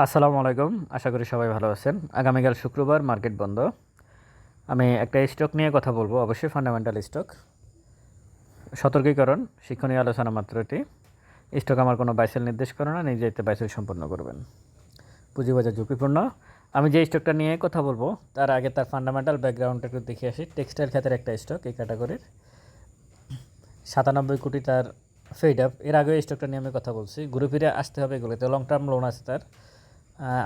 আসসালামু আলাইকুম। আশা করি সবাই ভালো আছেন। আগামীকাল শুক্রবার মার্কেট বন্ধ। আমি একটা স্টক নিয়ে কথা বলব, অবশ্যই ফান্ডামেন্টাল স্টক। সতর্কীকরণ, শিক্ষণীয় আলোচনা মাত্র এটি। স্টক আমার কোনো বাইসেল নির্দেশ করে না, নিজে এতে বাইসেল সম্পন্ন করবেন। পুঁজিবাজার ঝুঁকিপূর্ণ। আমি যে স্টকটা নিয়ে কথা বলব, তার আগে তার ফান্ডামেন্টাল ব্যাকগ্রাউন্ডটা একটু দেখে আসি। টেক্সটাইল খাতের একটা স্টক এই ক্যাটাগরির সাতানব্বই কোটি তার ফেড আপ এর আগে স্টকটা নিয়ে আমি কথা বলছি। ঘুরে ফিরে আসতে হবে এগুলোতে। লং টার্ম লোন আছে তার।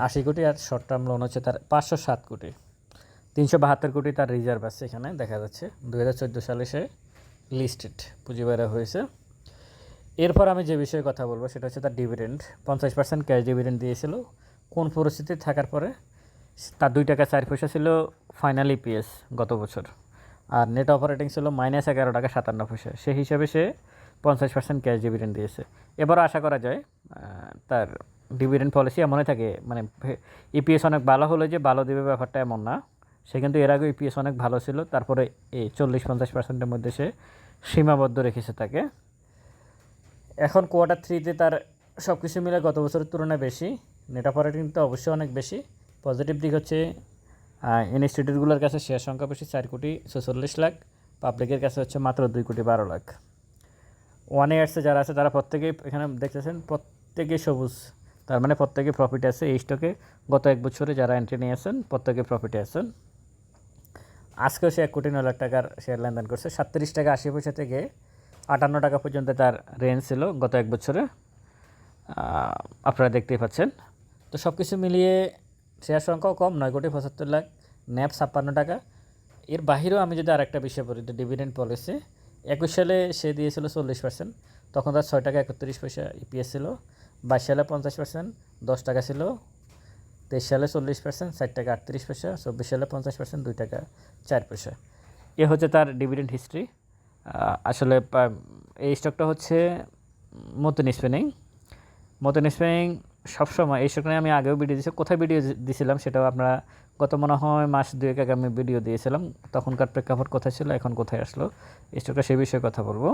আশি কোটি আর শর্ট টার্ম লোন হচ্ছে তার পাঁচশো সাত কোটি। তিনশো বাহাত্তর কোটি তার রিজার্ভ আছে এখানে, দেখা যাচ্ছে। দু হাজার চোদ্দ সালে সে লিস্টেড পুঁজি বেড়া হয়েছে। এরপর আমি যে বিষয়ে কথা বলব সেটা হচ্ছে তার ডিভিডেন্ড পঞ্চাশ পার্সেন্ট ক্যাশ ডিভিডেন্ড দিয়েছিল। কোন পরিস্থিতি থাকার পরে তার দুই টাকা চার পয়সা ছিল ফাইনাল ইপিএস গত বছর। আর নেট অপারেটিং ছিল মাইনাস এগারো টাকা সাতান্ন পয়সা। সেই হিসাবে সে পঞ্চাশ পার্সেন্ট ক্যাশ ডিভিডেন্ড দিয়েছে। এবারও আশা করা যায় তার ডিভিডেন্ড পলিসি এমনই থাকে। মানে ইপিএস অনেক ভালো হলে যে ভালো দেবে ব্যাপারটা এমন না। সে কিন্তু এর আগে ইপিএস অনেক ভালো ছিল, তারপরে এই চল্লিশ পঞ্চাশ পার্সেন্টের মধ্যে সে সীমাবদ্ধ রেখেছে তাকে। এখন কোয়ার্টার থ্রিতে তার সব কিছু মিলে গত বছরের তুলনায় বেশি নেট অপারেটিং তো অবশ্যই অনেক বেশি। পজিটিভ দিক হচ্ছে ইনস্টিটিউটগুলোর কাছে শেয়ার সংখ্যা বেশি চার কোটি ছেচল্লিশ লাখ পাবলিকের কাছে হচ্ছে মাত্র দুই কোটি বারো লাখ। ওয়ান ইয়ার্সে যারা আছে, তারা প্রত্যেকেই এখানে দেখতেছেন, প্রত্যেকেই সবুজ। তার মানে প্রত্যেকে প্রফিট আছে এই স্টকে গত এক বছরে যারা এন্ট্রি নিয়েছেন প্রত্যেকে প্রফিটে আছেন আজকেও সে এক কোটি ন লাখ টাকার শেয়ার লেনদেন করছে। সাতত্রিশ টাকা আশি পয়সা থেকে আটান্ন টাকা পর্যন্ত তার রেঞ্জ ছিল গত এক বছরে। আপনারা দেখতেই পাচ্ছেন। তো সব কিছু মিলিয়ে শেয়ার সংখ্যাও কম, নয় কোটি পঁচাত্তর লাখ ন্যাপ ছাপ্পান্ন টাকা। এর বাহিরেও আমি যদি আরেকটা বিষয় বলি ডিভিডেন্ড পলিসি একুশ সালে সে দিয়েছিল চল্লিশ পার্সেন্ট তখন তার ছয় টাকা একত্রিশ পয়সা ইপিএস ছিল। বাইশ সালে পঞ্চাশ পার্সেন্ট দশ টাকা ছিল, তেইশ সালে চল্লিশ পার্সেন্ট ষাট টাকা আটত্রিশ পয়সা, চব্বিশ সালে পঞ্চাশ পার্সেন্ট দুই টাকা চার পয়সা। এ হচ্ছে তার ডিভিডেন্ড হিস্ট্রি আসলে এই স্টকটা হচ্ছে মতন স্পেনিং মতন স্পেনিং সবসময় এই স্টকটা আমি আগেও ভিডিও দিয়েছি কোথায় ভিডিও দিয়েছিলাম সেটাও আপনারা গত মনে হয় মাস দুয়েক আগে আমি ভিডিও দিয়েছিলাম। তখনকার প্রেক্ষাপট কোথায় ছিল, এখন কোথায় আসলো স্টকটা সেই বিষয়ে কথা বলব।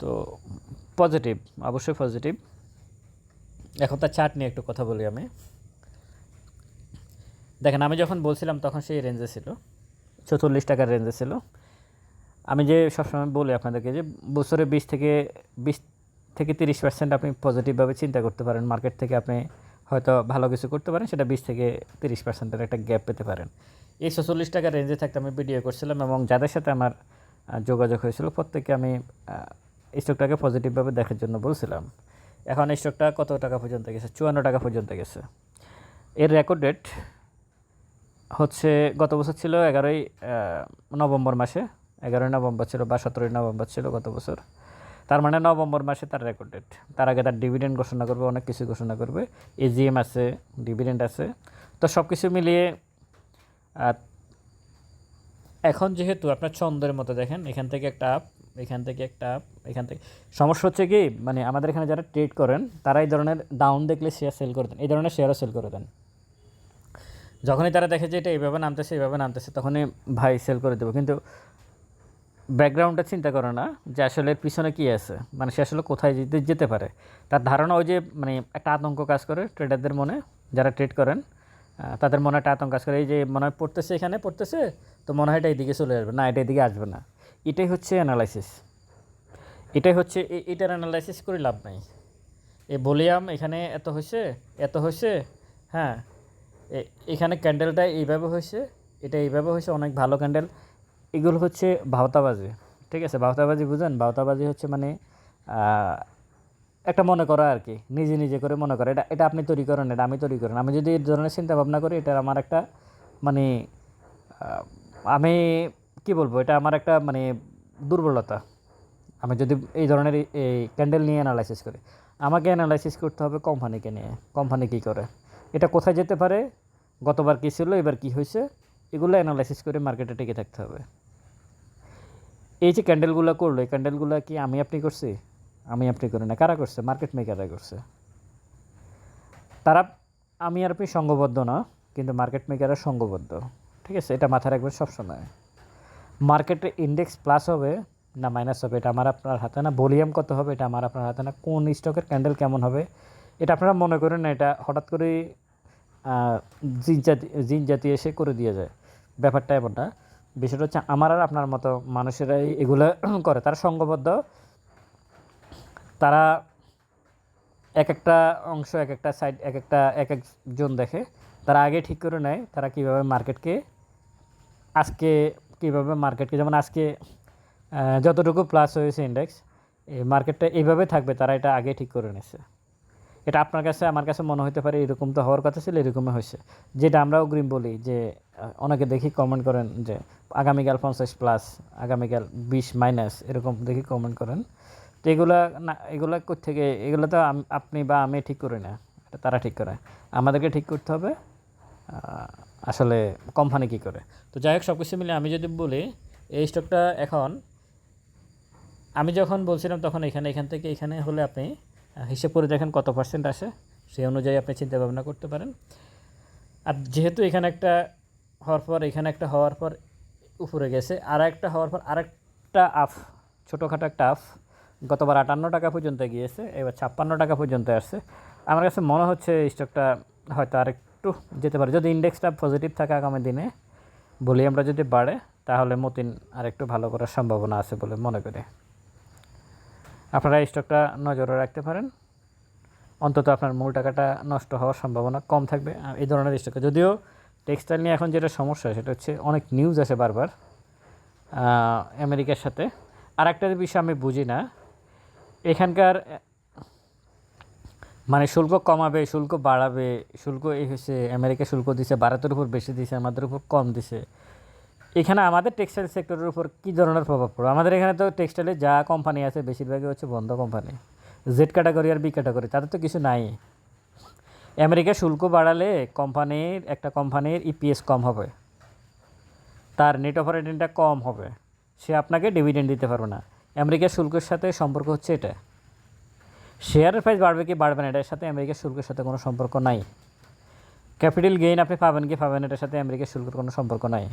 তো পজিটিভ অবশ্যই পজিটিভ এখন তার চার্ট নিয়ে একটু কথা বলি আমি। দেখেন, আমি যখন বলছিলাম তখন সেই রেঞ্জে ছিল। চৌচল্লিশ টাকার রেঞ্জে ছিল। আমি যে সবসময় বলি আপনাদেরকে যে বছরে বিশ থেকে বিশ থেকে তিরিশ পার্সেন্ট আপনি পজিটিভভাবে চিন্তা করতে পারেন। মার্কেট থেকে আপনি হয়তো ভালো কিছু করতে পারেন, সেটা বিশ থেকে তিরিশ পার্সেন্টের একটা গ্যাপ পেতে পারেন। এই ছচল্লিশ টাকার রেঞ্জে থাকতে আমি ভিডিও করছিলাম এবং যাদের সাথে আমার যোগাযোগ হয়েছিল, প্রত্যেককে আমি স্টকটাকে পজিটিভভাবে দেখার জন্য বলছিলাম। এখন স্টকটা কত টাকা পর্যন্ত গেছে? চুয়ান্ন টাকা পর্যন্ত গেছে। এর রেকর্ড ডেট হচ্ছে, গত বছর ছিল এগারোই নভেম্বর মাসে। এগারোই নভেম্বর ছিল বা সতেরোই নভেম্বর ছিল গত বছর। তার মানে নভেম্বর মাসে তার রেকর্ড ডেট তার আগে তার ডিভিডেন্ড ঘোষণা করবে, অনেক কিছু ঘোষণা করবে। এজিএম আছে ডিভিডেন্ড আছে। তো সব কিছু মিলিয়ে এখন যেহেতু আপনার ছন্দের মতো দেখেন, এখান থেকে একটা আপ এখান থেকে একটা, এখান থেকে। সমস্যা হচ্ছে কি মানে আমাদের এখানে যারা ট্রেড করেন, তারা এই ধরনের ডাউন দেখলে শেয়ার সেল করে দেন। এই ধরনের শেয়ারও সেল করে দেন। যখনই তারা দেখে যে এটা এইভাবে নামতেছে এইভাবে নামতেছে, তখনই ভাই সেল করে দেবো। কিন্তু ব্যাকগ্রাউন্ডটা চিন্তা করে না যে আসলে পিছনে কী আছে। মানে সে আসলে কোথায় যেতে যেতে পারে। তার ধারণা ওই যে মানে একটা আতঙ্ক কাজ করে ট্রেডারদের মনে, যারা ট্রেড করেন তাদের মনে একটা আতঙ্ক কাজ করে। এই যে মনে হয় পড়তেছে এখানে, পড়তেছে, তো মনে হয় এটা এদিকে চলে আসবে। না, এটা এদিকে আসবে না। এটাই হচ্ছে অ্যানালাইসিস এটাই হচ্ছে এটার অ্যানালাইসিস করে লাভ নাই। এ ভলিউম এখানে এত হয়েছে এত হয়েছে হ্যাঁ এখানে ক্যান্ডেলটা এইভাবে হয়েছে, এটা এইভাবে হয়েছে, অনেক ভালো ক্যান্ডেল এগুলো হচ্ছে ভাওতাবাজি, ঠিক আছে? ভাওতাবাজি বুঝেন? ভাওতাবাজি হচ্ছে মানে একটা মনে করা আর কি, নিজে নিজে করে মনে করা। এটা এটা আপনি তৈরি করেন, এটা আমি তৈরি করেন। আমি যদি এই ধরনের চিন্তা ভাবনা করি এটা আমার একটা মানে আমি কি বলব? এটা আমার একটা মানে দুর্বলতা। আমি যদি এই ধরনের এই- ক্যান্ডেল নিয়ে অ্যানালাইসিস করি, আমাকে অ্যানালাইসিস করতে হবে কোম্পানিকে নিয়ে। কোম্পানি কী করে? এটা কোথায় যেতে পারে? গতবার কী ছিল? এবার কী হয়েছে? এগুলো অ্যানালাইসিস করে মার্কেটে টিকে থাকতে হবে। এই যে ক্যান্ডেলগুলো করল, এই ক্যান্ডেলগুলো কি আমি আপনি করছি? আমি আপনি করি না। কারা করছে? মার্কেট মেকাররা করছে। তারা, আমি আর আপনি সঙ্গবদ্ধ না, কিন্তু মার্কেট মেকাররা সঙ্গবদ্ধ। ঠিক আছে? এটা মাথায় রাখবেন সবসময়। মার্কেটে ইন্ডেক্স প্লাস হবে, না মাইনাস হবে, এটা আমার আপনার হাতে না। ভলিউম কত হবে, এটা আমার আপনার হাতে না। কোন স্টকের ক্যান্ডেল কেমন হবে, এটা আপনারা মনে করেন না, এটা হঠাৎ করে জিন জাতি জিন জাতি এসে করে দিয়ে যায়। ব্যাপারটা এমন না বিষয়টা হচ্ছে আমার আর আপনার মতো মানুষেরাই এগুলো করে। তারা সঙ্গবদ্ধ। তারা এক একটা অংশ, এক একটা সাইড এক একটা, এক একজন দেখে। তারা আগে ঠিক করে নেয়, তারা কীভাবে মার্কেটকে আজকে কীভাবে মার্কেটকে, যেমন আজকে যতটুকু প্লাস হয়েছে ইন্ডেক্স এই মার্কেটটা এইভাবে থাকবে, তারা এটা আগে ঠিক করে নিয়েছে এটা আপনার কাছে, আমার কাছে মনে হতে পারে এরকম তো হওয়ার কথা ছিল, এরকমই হয়েছে। যেটা আমরা অগ্রিম বলি যে অনেকে দেখি কমেন্ট করেন যে, আগামীকাল পঞ্চাশ প্লাস আগামীকাল বিশ মাইনাস এরকম দেখি কমেন্ট করেন। তো এগুলা না, এগুলা থেকে এগুলো তো আপনি বা আমি ঠিক করি না তারা ঠিক করে। আমাদেরকে ঠিক করতে হবে আসলে কোম্পানি কী করে? তো যাই হোক সব কিছু মিলে আমি যদি বলি, এই স্টকটা এখন আমি যখন বলছিলাম তখন এখানে, এখান থেকে এখানে হলে আপনি হিসেব করে দেখেন কত পার্সেন্ট আসে। সেই অনুযায়ী আপনি চিন্তা ভাবনা করতে পারেন। আর যেহেতু এখানে একটা হওয়ার পর, এখানে একটা হওয়ার পর উপরে গেছে আর একটা হওয়ার পর আরেকটা আফ ছোটোখাটো একটা আফ গতবার আটান্ন টাকা পর্যন্ত গিয়েছে, এবার ছাপ্পান্ন টাকা পর্যন্ত আসছে। আমার কাছে মনে হচ্ছে এই স্টকটা হয়তো আরেকটু যেতে পারে। যদি ইন্ডেক্সটা পজিটিভ থাকে আগামী দিনে, বলি আমরা যদি বাড়ে, তাহলে মতিন আরেকটু ভালো করার সম্ভাবনা আছে বলে মনে করি। আপনারা এই স্টকটা নজরে রাখতে পারেন। অন্তত আপনার মূল টাকাটা নষ্ট হওয়ার সম্ভাবনা কম থাকবে। এই ধরনের স্টকে যদিও টেক্সটাইল নিয়ে এখন যেটা সমস্যা, সেটা হচ্ছে অনেক নিউজ আসে বারবার আমেরিকার সাথে। আর একটা বিষয় আমি বুঝি না। এখানকার মানে শুল্ক কমাবে, শুল্ক বাড়াবে, শুল্ক এই হচ্ছে আমেরিকা শুল্ক দিছে, ভারতের উপর বেশি দিছে, আমাদের উপর কম দিছে। এখানে আমাদের টেক্সটাইল সেক্টরের উপর কী ধরনের প্রভাব পড়বে? আমাদের এখানে তো টেক্সটাইলে যা কোম্পানি আছে, বেশিরভাগই হচ্ছে বন্ধ কোম্পানি জেড ক্যাটাগরি আর বি ক্যাটাগরি তাদের তো কিছু নাই। আমেরিকা শুল্ক বাড়ালে কোম্পানির একটা কোম্পানির ইপিএস কম হবে। তার নেট অপারেটিংটা কম হবে। সে আপনাকে ডিভিডেন্ড দিতে পারবে না। আমেরিকার শুল্কের সাথে সম্পর্ক হচ্ছে এটা। শেয়ারের প্রাইস বাড়বে কি বাড়বে না, এটার সাথে আমেরিকার শুল্কের সাথে কোনো সম্পর্ক নাই। ক্যাপিটাল গেইন আপনি পাবেন কি পাবেন এটার সাথে আমেরিকার শুল্কের কোনো সম্পর্ক নাই।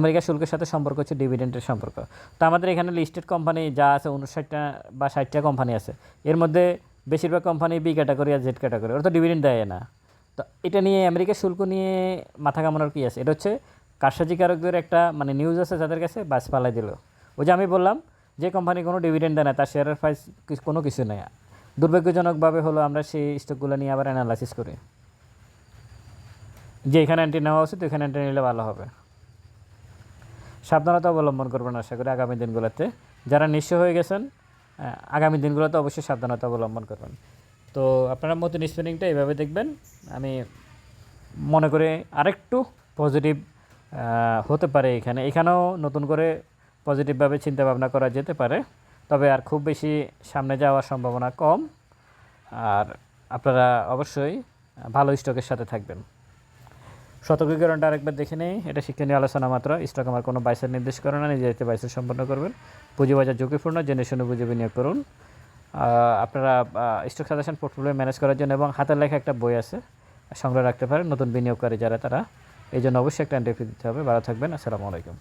আমেরিকার শুল্কের সাথে সম্পর্ক হচ্ছে ডিভিডেন্টের সম্পর্ক। তো আমাদের এখানে লিস্টেড কোম্পানি যা আছে, উনষাটটা বা ষাটটা কোম্পানি আছে, এর মধ্যে বেশিরভাগ কোম্পানি বি ক্যাটাগরি আর জেড ক্যাটাগরি ওরা তো ডিভিডেন্ড দেয় না। তো এটা নিয়ে আমেরিকার শুল্ক নিয়ে মাথা কামানোর কী আছে? এটা হচ্ছে কারসাজিকারকদের একটা মানে নিউজ আছে যাদের কাছে বাস পালাই দিল। ওই যে আমি বললাম, যে কোম্পানি কোনো ডিভিডেন্ড দেয় না, তার শেয়ারের প্রাইস কোনো কিছু নেই। দুর্ভাগ্যজনকভাবে হলো আমরা সেই স্টকগুলো নিয়ে আবার অ্যানালাইসিস করি। যে এখানে অ্যান্টি নেওয়া উচিত এখানে অ্যান্টি নিলে ভালো হবে। সাবধানতা অবলম্বন করবেন আশা করি আগামী দিনগুলোতে। যারা নিঃস্ব হয়ে গেছেন আগামী দিনগুলোতে অবশ্যই সাবধানতা অবলম্বন করবেন। তো আপনারা মতন স্পেনিংটা এইভাবে দেখবেন। আমি মনে করে আরেকটু পজিটিভ হতে পারে এখানে। এখানেও নতুন করে পজিটিভভাবে চিন্তা ভাবনা করা যেতে পারে। তবে আর খুব বেশি সামনে যাওয়ার সম্ভাবনা কম। আর আপনারা অবশ্যই ভালো স্টকের সাথে থাকবেন। সতর্কীকরণটা আরেকবার দেখে নেই। এটা শিক্ষণীয় আলোচনা মাত্র। স্টক আমার কোনো বাইসের নির্দেশ করে না নিজে যেতে বাইসের সম্পন্ন করবেন। পুঁজিবাজার ঝুঁকিপূর্ণ, জেনে শুনে বুঝে বিনিয়োগ করুন। আপনারা স্টক সাজেশন পোর্টফোলিও ম্যানেজ করার জন্য এবং হাতের লেখা একটা বই আছে, সংগ্রহ রাখতে পারেন। নতুন বিনিয়োগকারী যারা তারা, এই জন্য অবশ্যই একটা এন্ট্রি দিতে হবে। ভালো থাকবেন। আসসালামু আলাইকুম।